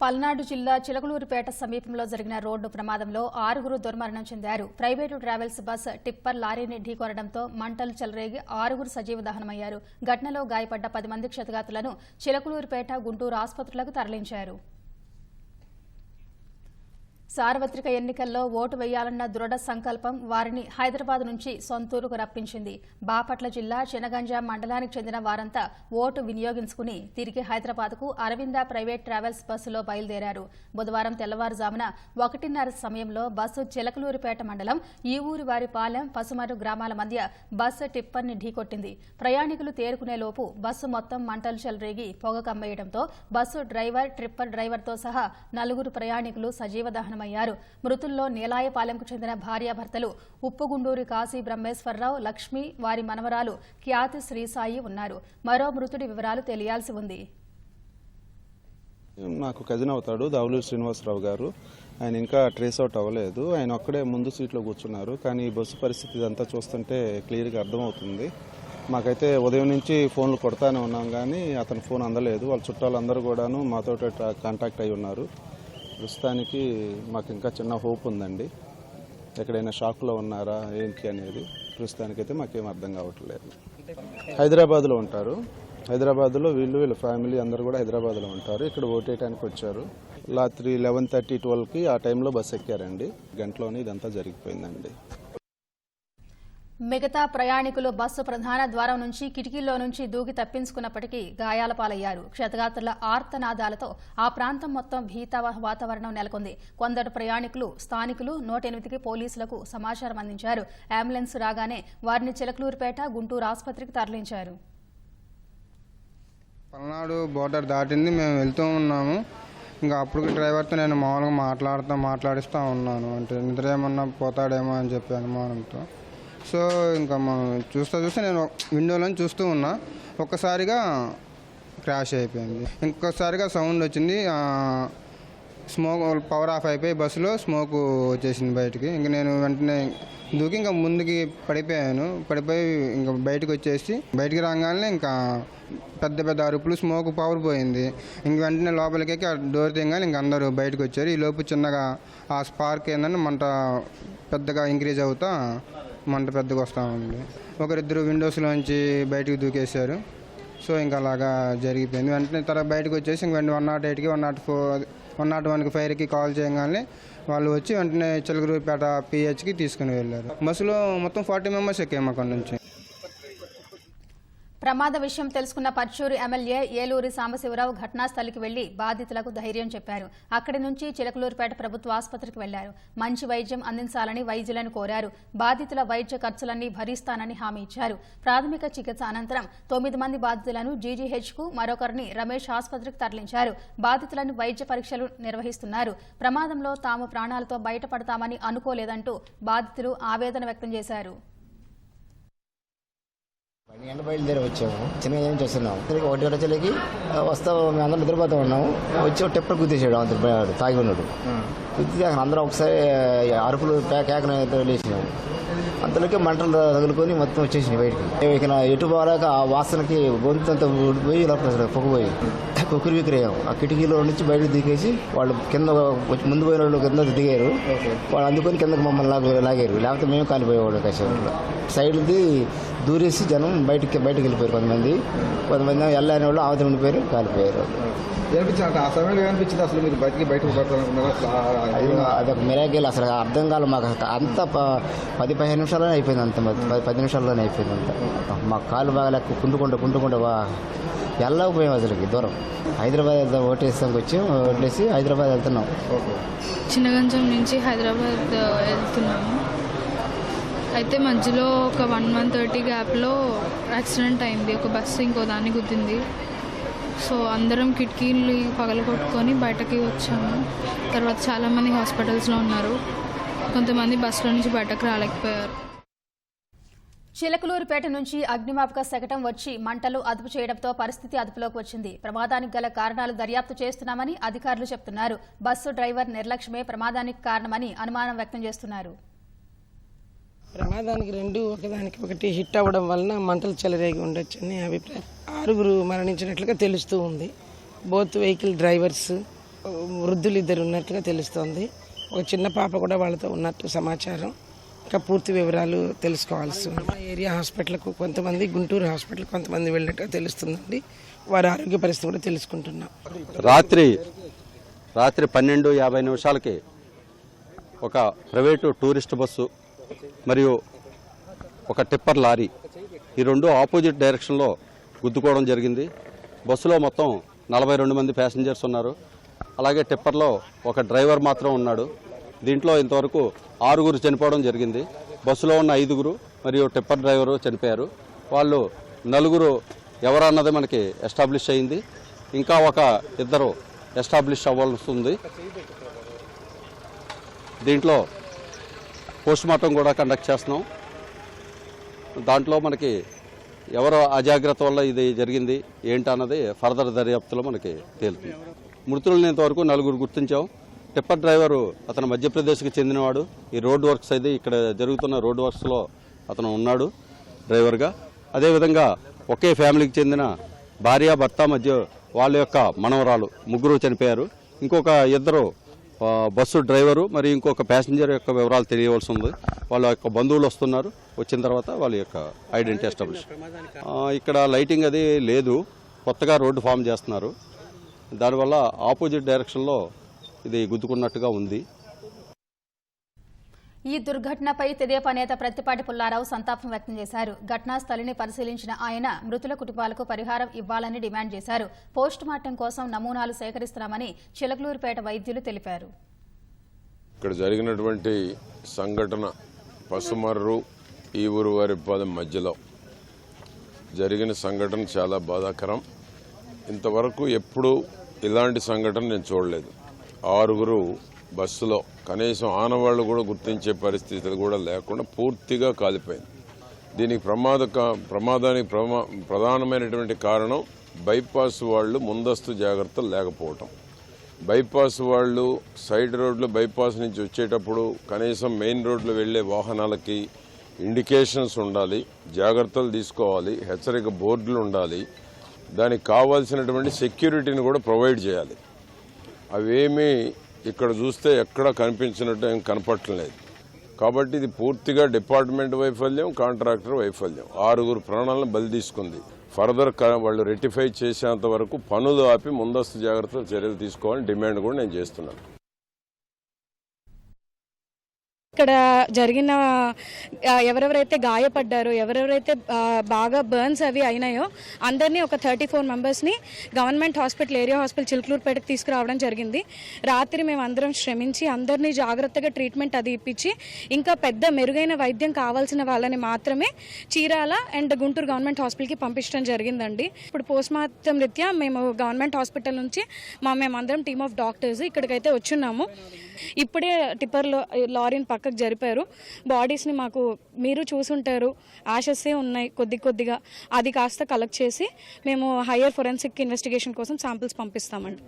పల్నాడు జిల్లా చిలకలూరుపేట సమీపంలో జరిగిన రోడ్డు ప్రమాదంలో ఆరుగురు దుర్మరణం చెందారు. ప్రైవేటు ట్రావెల్స్ బస్ టిప్పర్ లారీని ఢీకొనడంతో మంటలు చెలరేగి ఆరుగురు సజీవ దహనమయ్యారు. ఘటనలో గాయపడ్డ పది మంది క్షతగాతులను చిలకలూరుపేట గుంటూరు ఆసుపత్రులకు తరలించారు. సార్వత్రిక ఎన్నికల్లో ఓటు వేయాలన్న దృఢ సంకల్పం వారిని హైదరాబాద్ నుంచి సొంతూరుకు రప్పించింది. బాపట్ల జిల్లా చినగంజా మండలానికి చెందిన వారంతా ఓటు వినియోగించుకుని తిరిగి హైదరాబాద్కు అరవింద ప్రైవేట్ ట్రావెల్స్ బస్సులో బయలుదేరారు. బుధవారం తెల్లవారుజామున ఒకటిన్నర సమయంలో బస్సు చిలకలూరిపేట మండలం ఈ ఊరి వారి పాలెం పసుమరు గ్రామాల మధ్య బస్సు టిప్పర్ని ఢీకొట్టింది. ప్రయాణికులు తేరుకునేలోపు బస్సు మొత్తం మంటలు చెలరేగి పొగ కమ్మేయడంతో బస్సు డ్రైవర్ ట్రిప్పర్ డ్రైవర్తో సహా నలుగురు ప్రయాణికులు సజీవ దహనమయ్యారు మృతుల్లో నీలాయపాలెంకు చెందిన భార్యాభర్తలు ఉప్పుగుండూరి కాశీ బ్రహ్మేశ్వరరావు లక్ష్మి వారి మనవరాలు ఖ్యాతి శ్రీసాయి ఉన్నారు. మరో మృతుడి వివరాలు తెలియాల్సి ఉంది. నాకు కజిన్ అవుతాడు దావులూరు శ్రీనివాసరావు గారు. ఆయన ఇంకా ట్రేస్ అవుట్ అవ్వలేదు. ఆయన ఒక్కడే ముందు సీట్లో కూర్చున్నారు. కానీ బస్సు పరిస్థితి ఇదంతా చూస్తుంటే క్లియర్గా అర్థమవుతుంది. మాకైతే ఉదయం నుంచి ఫోన్లు కొడతానే ఉన్నాం కానీ అతని ఫోన్ అందలేదు. వాళ్ళ చుట్టాలందరూ కూడాను మాతో కాంటాక్ట్ అయి ఉన్నారు. ప్రస్తుతానికి మాకు ఇంకా చిన్న హోప్ ఉందండి ఎక్కడైనా షాక్లో ఉన్నారా ఏంటి అనేది ప్రస్తుతానికైతే మాకేం అర్థం కావట్లేదు. హైదరాబాద్లో ఉంటారు. హైదరాబాద్లో వీళ్ళు వీళ్ళ ఫ్యామిలీ అందరూ కూడా హైదరాబాద్లో ఉంటారు. ఇక్కడ ఓటేయడానికి వచ్చారు. రాత్రి లెవెన్ థర్టీ ట్వెల్వ్కి ఆ టైంలో బస్ ఎక్కారండి. గంటలోనే ఇదంతా జరిగిపోయిందండి. మిగతా ప్రయాణికులు బస్సు ప్రధాన ద్వారం నుంచి కిటికీల్లో నుంచి దూకి తప్పించుకున్నప్పటికీ గాయాల పాలయ్యారు. క్షతగాత్రుల ఆర్తనాదాలతో ఆ ప్రాంతం మొత్తం భీత వాతావరణం నెలకొంది. కొందరు ప్రయాణికులు స్థానికులు నూట ఎనిమిదికి పోలీసులకు సమాచారం అందించారు. అంబులెన్స్ రాగానే వారిని చిలకలూరుపేట గుంటూరు ఆసుపత్రికి తరలించారు. పల్నాడు బోర్డర్ దాటింది. మేము వెళ్తూ ఉన్నాము. ఇంకా అప్పుడు డ్రైవర్తో నేను మామూలుగా మాట్లాడుతూ మాట్లాడిస్తూ ఉన్నాను. అంటే నిద్ర ఏమన్నా పోతాడేమో అని చెప్పి అనుమానంతో. సో ఇంకా మనం చూస్తూ చూస్తే నేను విండోలో చూస్తూ ఉన్నా. ఒక్కసారిగా క్రాష్ అయిపోయింది. ఇంకొకసారిగా సౌండ్ వచ్చింది. స్మోక్ పవర్ ఆఫ్ అయిపోయి బస్సులో స్మోక్ వచ్చేసింది బయటికి. ఇంక నేను వెంటనే దూకి ఇంకా ముందుకి పడిపోయాను. పడిపోయి ఇంకా బయటకు వచ్చేసి బయటికి రాగానే ఇంకా పెద్ద పెద్ద అరుపులు స్మోక్ పవర్ పోయింది. ఇంక వెంటనే లోపలికి ఆ డోర్ తీయగానే ఇంక అందరూ బయటకు వచ్చారు. ఈ లోపు చిన్నగా ఆ స్పార్క్ ఏంటంటే మంట పెద్దగా ఇంక్రీజ్ అవుతా మంట పెద్దగా వస్తూ ఉంది. ఒకరిద్దరు విండోస్లోంచి బయటకు దూకేశారు. సో ఇంకా అలాగా జరిగిపోయింది. వెంటనే తర్వాత బయటకు వచ్చేసి ఇంక వెంటనే వన్ నాట్ ఎయిట్కి one naught four one naught వన్కి ఫైర్కి కాల్ చేయగానే వాళ్ళు వచ్చి వెంటనే చిలకరూరుపేట పిహెచ్కి తీసుకుని వెళ్ళారు. బస్సులో మొత్తం ఫార్టీ మెంబర్స్ ఎక్కాము అక్కడ నుంచి. ప్రమాద విషయం తెలుసుకున్న పర్చూరు ఎమ్మెల్యే ఏలూరి సాంబశివరావు ఘటనాస్థలికి వెళ్ళి బాధితులకు ధైర్యం చెప్పారు. అక్కడి నుంచి చిలకలూరుపేట ప్రభుత్వ ఆసుపత్రికి వెళ్ళారు. మంచి వైద్యం అందించాలని వైద్యులను కోరారు. బాధితుల వైద్య ఖర్చులన్నీ భరిస్తానని హామీ ఇచ్చారు. ప్రాథమిక చికిత్స అనంతరం తొమ్మిది మంది బాధితులను జీజీహెచ్కు మరొకరిని రమేష్ ఆసుపత్రికి తరలించారు. బాధితులను వైద్య పరీక్షలు నిర్వహిస్తున్నారు. ప్రమాదంలో తాము ప్రాణాలతో బయటపడతామని అనుకోలేదంటూ బాధితులు ఆవేదన వ్యక్తం చేశారు. పన్నెండు గంటల బయలుదేరి వచ్చాము. చిన్న ఏం చేస్తున్నాం తిరిగి ఒకటి గంటలకి వస్తాము మేము అందరం నిద్రపోతూ ఉన్నాము. వచ్చి ఒక టెప్పర్ గుద్దేసాడు అంత తాగి ఉన్నాడు. గుద్దితే అక్కడ అందరం ఒకసారి అరుపులు కేకన లేచినాము అంతలోకి మంటలు తగులుకొని మొత్తం వచ్చేసినాయి బయటికి. ఇక ఎటు పోలేక ఆ వాసనకి గొంతు అంతా ఊడిపోయి లోపల పొగపోయి కుక్కురి విక్రయం. ఆ కిటికీలో నుంచి బయటకు దిగేసి వాళ్ళు కింద ముందు పోయిన వాళ్ళు కింద దిగారు. వాళ్ళు అందుకొని కిందకి మమ్మల్ని లాగు లాగారు. లేకపోతే మేము కాలిపోయేవాళ్ళు కాసేపు సైడ్ది దూరేసి జనం బయటికి బయటకు వెళ్ళిపోయారు కొంతమంది. కొంతమంది వెళ్ళని వాళ్ళు అవతల ఉండిపోయారు కాలిపోయారు. అదొక మిరాకిల్ అసలు అర్థం కాదు మాకు. అంత పది పదిహేను నిమిషాల్లోనే అయిపోయింది అంత. పది పది నిమిషాల్లోనే అయిపోయింది అంత. మా కాలు బాగా లెక్క కుంటుకుంటూ కుంటుకుంటూ వెళ్ళకపోయాం అసలుకి దూరం. హైదరాబాద్ వెళ్తాం ఓటేస్తానికి వచ్చి ఓట్లేసి హైదరాబాద్ వెళ్తున్నాం. చిన్నగంజం నుంచి హైదరాబాద్ వెళ్తున్నాము. అయితే మధ్యలో ఒక వన్ మంత్ థర్టీ గ్యాప్లో యాక్సిడెంట్ అయింది. ఒక బస్సు ఇంకో దాన్ని గుద్దింది. సో అందరం కిటికీలు పగల కొట్టుకొని బయటకి వచ్చాము. తర్వాత చాలామంది హాస్పిటల్స్లో ఉన్నారు. కొంతమంది బస్సులో నుంచి బయటకు రాలేకపోయారు. చిలకలూరుపేట నుంచి అగ్నిమాపక శకటం వచ్చి మంటలు అదుపు చేయడంతో పరిస్థితి అదుపులోకి వచ్చింది. ప్రమాదానికి గల కారణాలు దర్యాప్తు చేస్తున్నామని అధికారులు చెబుతున్నారు బస్సు డ్రైవర్ నిర్లక్ష్యమే ప్రమాదానికి కారణమని అనుమానం వ్యక్తం చేస్తున్నారు. ప్రమాదానికి రెండు ఒకదానికి ఒకటి హిట్ అవ్వడం వలన మంటలు చెలరేగి ఉండొచ్చని అభిప్రాయం. ఆరుగురు మరణించినట్లుగా తెలుస్తూ ఉంది. బోత్ వెహికల్ డ్రైవర్స్ వృద్ధులు ఇద్దరు ఉన్నట్లుగా తెలుస్తోంది. ఒక చిన్న పాప కూడా వాళ్ళతో ఉన్నట్టు సమాచారం. ఇంకా పూర్తి వివరాలు తెలుసుకోవాల్సి ఉంది. ఏరియా హాస్పిటల్కు కొంతమంది గుంటూరు హాస్పిటల్ కొంతమంది వెళ్ళినట్టుగా తెలుస్తుందండి. వారి ఆరోగ్య పరిస్థితి కూడా తెలుసుకుంటున్నాం. రాత్రి రాత్రి పన్నెండు యాభై నిమిషాలకి ఒక ప్రైవేటు టూరిస్ట్ బస్సు మరియు ఒక టిప్పర్ లారీ ఈ రెండు ఆపోజిట్ డైరెక్షన్లో గుద్దుకోవడం జరిగింది. బస్సులో మొత్తం నలభై రెండు మంది ప్యాసింజర్స్ ఉన్నారు. అలాగే టిప్పర్లో ఒక డ్రైవర్ మాత్రం ఉన్నాడు. దీంట్లో ఇంతవరకు ఆరుగురు చనిపోవడం జరిగింది. బస్సులో ఉన్న ఐదుగురు మరియు టిప్పర్ డ్రైవరు చనిపోయారు. వాళ్ళు నలుగురు ఎవరన్నది మనకి ఎస్టాబ్లిష్ అయింది. ఇంకా ఒక ఇద్దరు ఎస్టాబ్లిష్ అవ్వాల్సి ఉంది. దీంట్లో పోస్ట్ మార్టం కూడా కండక్ట్ చేస్తున్నాం. దాంట్లో మనకి ఎవరు అజాగ్రత్త వల్ల ఇది జరిగింది ఏంటన్నది ఫర్దర్ దర్యాప్తులో మనకి తేలుతుంది. మృతులను ఇంతవరకు నలుగురు గుర్తించాం. టిప్పర్ డ్రైవరు అతను మధ్యప్రదేశ్కి చెందినవాడు. ఈ రోడ్ వర్క్స్ అయితే ఇక్కడ జరుగుతున్న రోడ్ వర్క్స్లో అతను ఉన్నాడు డ్రైవర్గా. అదేవిధంగా ఒకే ఫ్యామిలీకి చెందిన భార్య భర్త మధ్య వాళ్ళ యొక్క మనవరాలు ముగ్గురు చనిపోయారు. ఇంకొక ఇద్దరు బస్సు డ్రైవరు మరియు ఇంకొక ప్యాసింజర్ యొక్క వివరాలు తెలియవలసి ఉంది. వాళ్ళ యొక్క బంధువులు వస్తున్నారు. వచ్చిన తర్వాత వాళ్ళ యొక్క ఐడెంటిటీ ఎస్టాబ్లిష్. ఇక్కడ లైటింగ్ అది లేదు. కొత్తగా రోడ్డు ఫామ్ చేస్తున్నారు. దానివల్ల ఆపోజిట్ డైరెక్షన్లో ఇది గుద్దుకున్నట్టుగా ఉంది. ఈ దుర్ఘటనపై తెదేపా నేత ప్రత్తిపాటి పుల్లారావు సంతాపం వ్యక్తం చేశారు. ఘటనా స్థలిని పరిశీలించిన ఆయన మృతుల కుటుంబాలకు పరిహారం ఇవ్వాలని డిమాండ్ చేశారు. పోస్ట్ మార్టం కోసం నమూనాలు సేకరిస్తున్నామని చిలకలూరుపేట వైద్యులు తెలిపారు. ఇక్కడ జరిగినటువంటి సంఘటన పసుమర్రు ఈ ఊరు వారి పదం మధ్యలో. జరిగిన సంఘటన చాలా బాధాకరం. ఇంతవరకు ఎప్పుడు ఇలాంటి సంఘటన నేను చూడలేదు. ఆరుగురు బస్సులో కనీసం ఆనవాళ్ళు కూడా గుర్తించే పరిస్థితులు కూడా లేకుండా పూర్తిగా కాలిపోయింది. దీనికి ప్రమాద ప్రమాదానికి ప్రమా ప్రధానమైనటువంటి కారణం బైపాస్ వాళ్ళు ముందస్తు జాగ్రత్తలు లేకపోవటం. బైపాస్ వాళ్ళు సైడ్ రోడ్లు బైపాస్ నుంచి వచ్చేటప్పుడు కనీసం మెయిన్ రోడ్లు వెళ్ళే వాహనాలకి ఇండికేషన్స్ ఉండాలి జాగ్రత్తలు తీసుకోవాలి హెచ్చరిక బోర్డులు ఉండాలి. దానికి కావాల్సినటువంటి సెక్యూరిటీని కూడా ప్రొవైడ్ చేయాలి. అవేమీ ఇక్కడ చూస్తే ఎక్కడ కనిపించినట్టు ఏం కనపట్టలేదు కాబట్టి ఇది పూర్తిగా డిపార్ట్మెంట్ వైఫల్యం కాంట్రాక్టర్ వైఫల్యం. ఆరుగురు ప్రాణాలను బలి తీసుకుంది. ఫర్దర్ వాళ్ళు రెటిఫై చేసేంత వరకు పనులు ఆపి ముందస్తు జాగ్రత్తలు చర్యలు తీసుకోవాలని డిమాండ్ కూడా నేను చేస్తున్నాను. ఇక్కడ జరిగిన ఎవరెవరైతే గాయపడ్డారో ఎవరెవరైతే బాగా బర్న్స్ అవి అయినాయో అందరినీ ఒక థర్టీ ఫోర్ మెంబర్స్ని గవర్నమెంట్ హాస్పిటల్ ఏరియా హాస్పిటల్ చిలుకలూరుపేటకు తీసుకురావడం జరిగింది. రాత్రి మేము అందరం శ్రమించి అందరినీ జాగ్రత్తగా ట్రీట్మెంట్ అది ఇప్పించి ఇంకా పెద్ద మెరుగైన వైద్యం కావాల్సిన వాళ్ళని మాత్రమే చీరాల అండ్ గుంటూరు గవర్నమెంట్ హాస్పిటల్కి పంపించడం జరిగిందండి. ఇప్పుడు పోస్ట్ మార్టం రీత్యా మేము గవర్నమెంట్ హాస్పిటల్ నుంచి మా మేమందరం టీమ్ ఆఫ్ డాక్టర్స్ ఇక్కడికైతే వచ్చున్నాము. ఇప్పుడే టిప్పర్లో లారీని పక్కకు జరిపారు. బాడీస్ని మాకు మీరు చూసుంటారు. యాషెస్సే ఉన్నాయి కొద్ది కొద్దిగా. అది కాస్త కలెక్ట్ చేసి మేము హయ్యర్ ఫొరెన్సిక్ ఇన్వెస్టిగేషన్ కోసం శాంపిల్స్ పంపిస్తామండి.